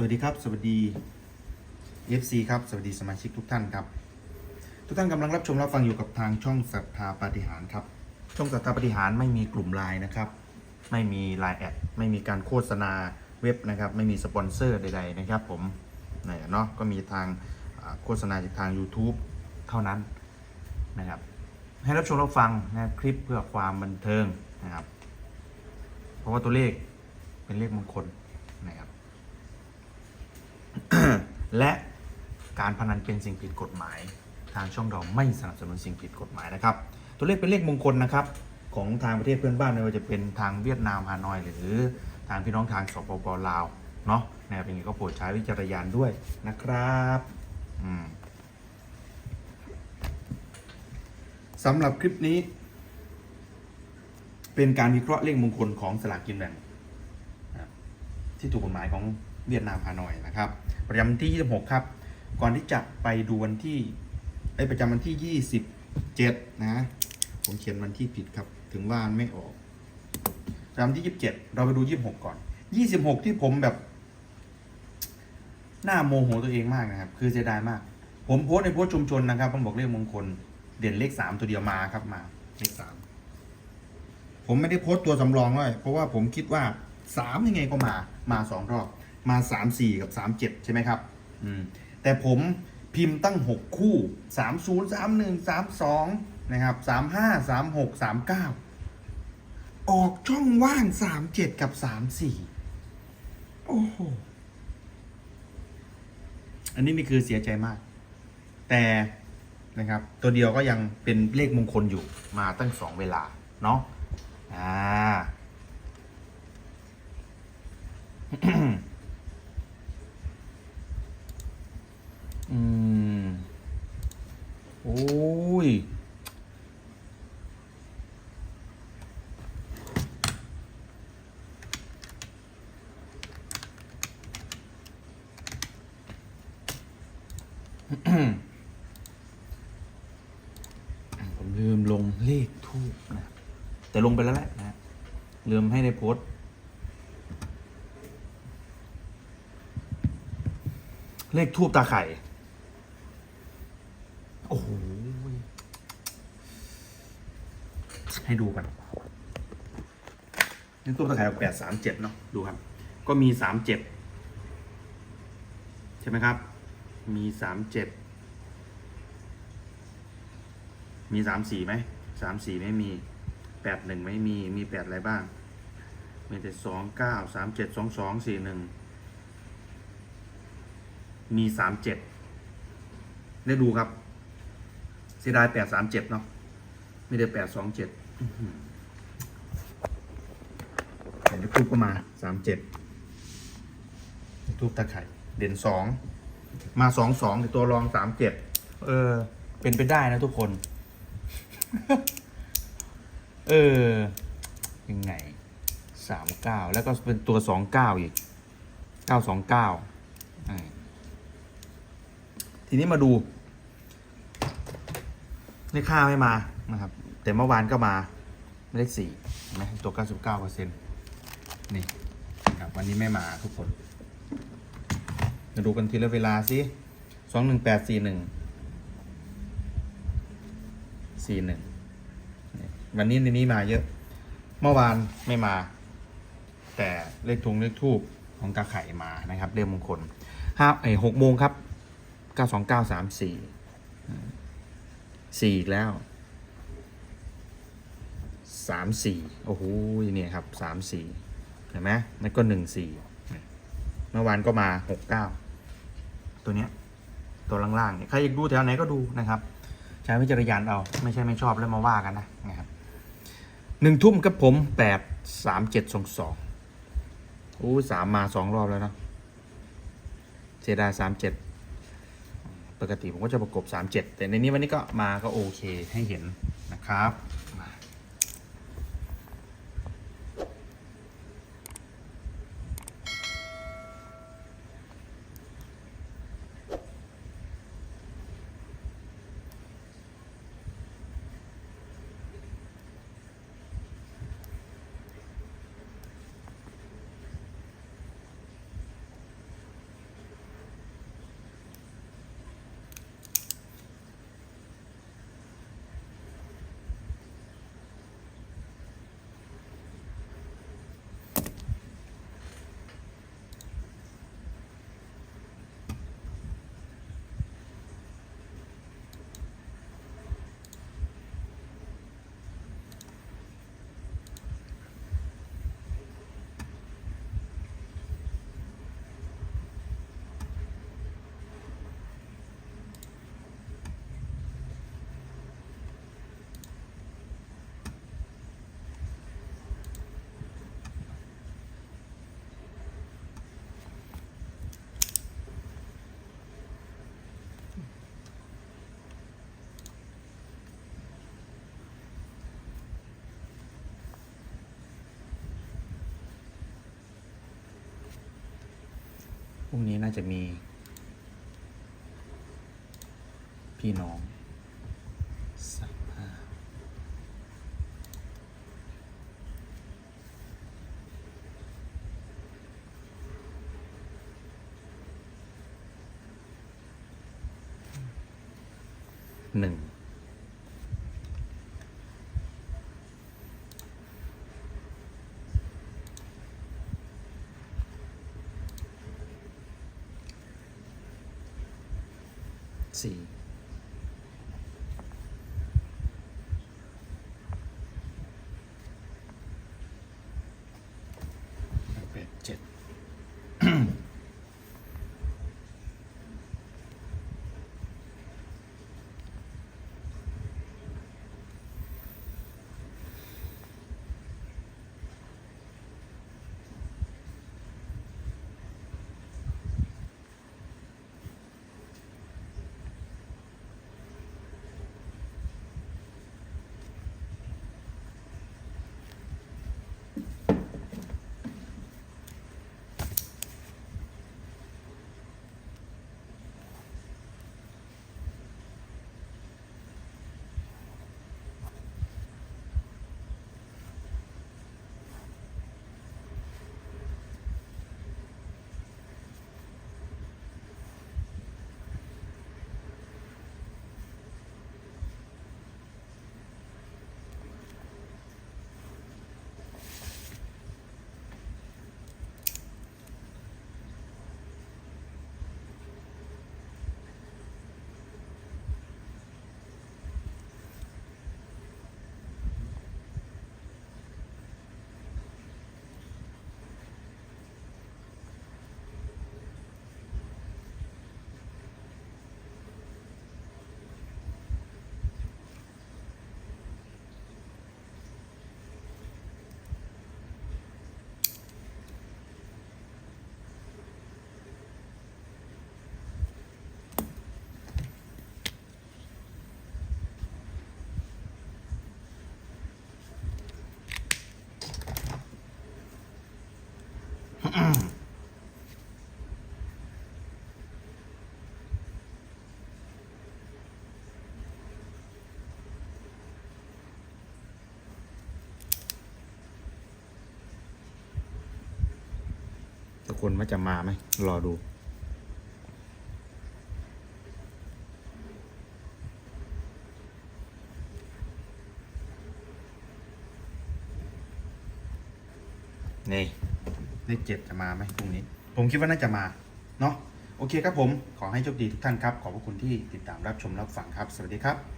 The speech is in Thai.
สวัสดีครับ สวัสดี FC ครับ สวัสดีสมาชิกทุกท่านครับ ทุกท่านกำลังรับชมรับฟังอยู่กับทางช่องศรัทธาปฏิหารครับ ช่องศรัทธาปฏิหารไม่มีกลุ่มไลน์นะครับ ไม่มีไลน์แอด ไม่มีการโฆษณาเว็บนะครับ ไม่มีสปอนเซอร์ใดๆนะครับผมนี่เนาะ ก็มีทางโฆษณาจากทาง YouTube เท่านั้นนะครับ ให้รับชมรับฟังนะคลิปเพื่อความบันเทิงนะครับ เพราะว่าตัวเลขเป็นเลขมงคลนะครับ และการพนันเป็นสิ่งผิดกฎหมาย ทางช่องเราไม่สนับสนุนสิ่งผิดกฎหมายนะครับ ตัวเลขเป็นเลขมงคลนะครับของทางประเทศเพื่อนบ้านไม่ว่าจะเป็นทางเวียดนามฮานอยหรือทางพี่น้องทางสปปลาวเนาะนะครับเป็นไงก็โปรดใช้วิจารณญาณด้วยนะครับอืมสำหรับคลิปนี้ เป็นการวิเคราะห์เลขมงคลของสลากกินแบ่งที่ถูกกฎหมายของ เวียดนามฮานอยนะครับ ประจำวันที่ 26 ครับ ก่อนที่จะไปดูวันที่ไอ้ประจำวันที่ 27 นะ ผมเขียนวันที่ผิดครับ ถึงว่าไม่ออกประจำที่ 27 เราไปดู 26 ก่อน 26 ที่ผมแบบ หน้าโมโหตัวเองมากนะครับ คือเสียดายมาก ผมโพสในโพสชุมชนนะครับผมบอกเลขมงคลเด่นเลข 3 ตัวเดียวมาครับมาเลข 3 ผมไม่ได้โพสต,ตัวสำรองเลยเพราะว่าผมคิดว่าสามยังไงก็มามาสองรอบ มาสามสี่กับสามเจ็ดใช่ไหมครับอืมแต่ผมพิมพ์ตั้งหกคู่สามศูนย์สามหนึ่งสามสองนะครับสามห้าสามหกสามเก้าออกช่องว่างสามเจ็ดกับสามสี่โอ้โห อันนี้นี่คือเสียใจมาก แต่นะครับ ตัวเดียวก็ยังเป็นเลขมงคลอยู่มาตั้งสองเวลา เนาะอ่า อืม โอ้ ย ผมลืมลงเลขทูบนะ แต่ลงไปแล้วแหละนะลืมให้ในโพสต์เลขทูบตาไข่ โอ้โห ให้ดูกันเลขทูบตาไข่แปดสามเจ็ดเนาะดูครับ ก็มีสามเจ็ดใช่ไหมครับ มีสามเจ็ดมีสามสี่ไหมสามสี่ไม่มีแปดหนึ่งไม่มีมีแปดอะไรบ้าง มีแต่สองเก้าสามเจ็ดสองสองสี่หนึ่งมีสามเจ็ดได้ดูครับ เสียดายแปดสามเจ็ดเนาะไม่ได้แปดสองเจ็ด แต่ยูทูบก็มาสามเจ็ดยูทูบตะไข่เด่นสองมาสองสองตัวรองสามเจ็ดเออ เป็นไปได้นะทุกคน เออ ยังไงสามเก้าแล้วก็เป็นตัวสองเก้าอีกเก้าสองเก้าทีนี้มาดูเลขค่าไม่มานะครับ แต่เมื่อวานก็มาเลขสี่เห็นไหมตัว 99เปอร์เซ็นต์นี่ครับวันนี้ไม่มาทุกคนมาดูกันทีละเวลาสิสองหนึ่งแปดสี่หนึ่งสี่หนึ่งวันนี้ในนี้มาเยอะ เมื่อวานไม่มา แต่เลขทงเลขทูบของตาไข่มานะครับเลขมงคลห้าไอหกโมงครับเก้าสองเก้าสามสี่สี่อีกแล้ว สามสี่โอ้โหเนี่ยครับสามสี่เห็นไหมนั่นก็หนึ่งสี่เมื่อวานก็มาหกเก้าตัวเนี้ยตัวล่างๆเนี่ยใครอยากดูแถวไหนก็ดูนะครับ ใช้วิจารณญาณเอาไม่ใช่ไม่ชอบแล้วมาว่ากันนะนะครับหนึ่งทุ่มกับผมแปดสามเจ็ดสองสองโอ้สามมาสองรอบแล้วเนาะเสียดายสามเจ็ดปกติผมก็จะประกบ 37 แต่ในนี้วันนี้ก็มาก็โอเคให้เห็นนะครับ รุ่งนี้น่าจะมี พี่น้องสามห้าหนึ่ง สี่ คนว่าจะมาไหมรอดู นี่เลขเจ็ดจะมาไหมพรุ่งนี้ ผมคิดว่าน่าจะมา เนาะโอเคครับผม ขอให้โชคดีทุกท่านครับ ขอบพระคุณที่ติดตามรับชมรับฟังครับ สวัสดีครับ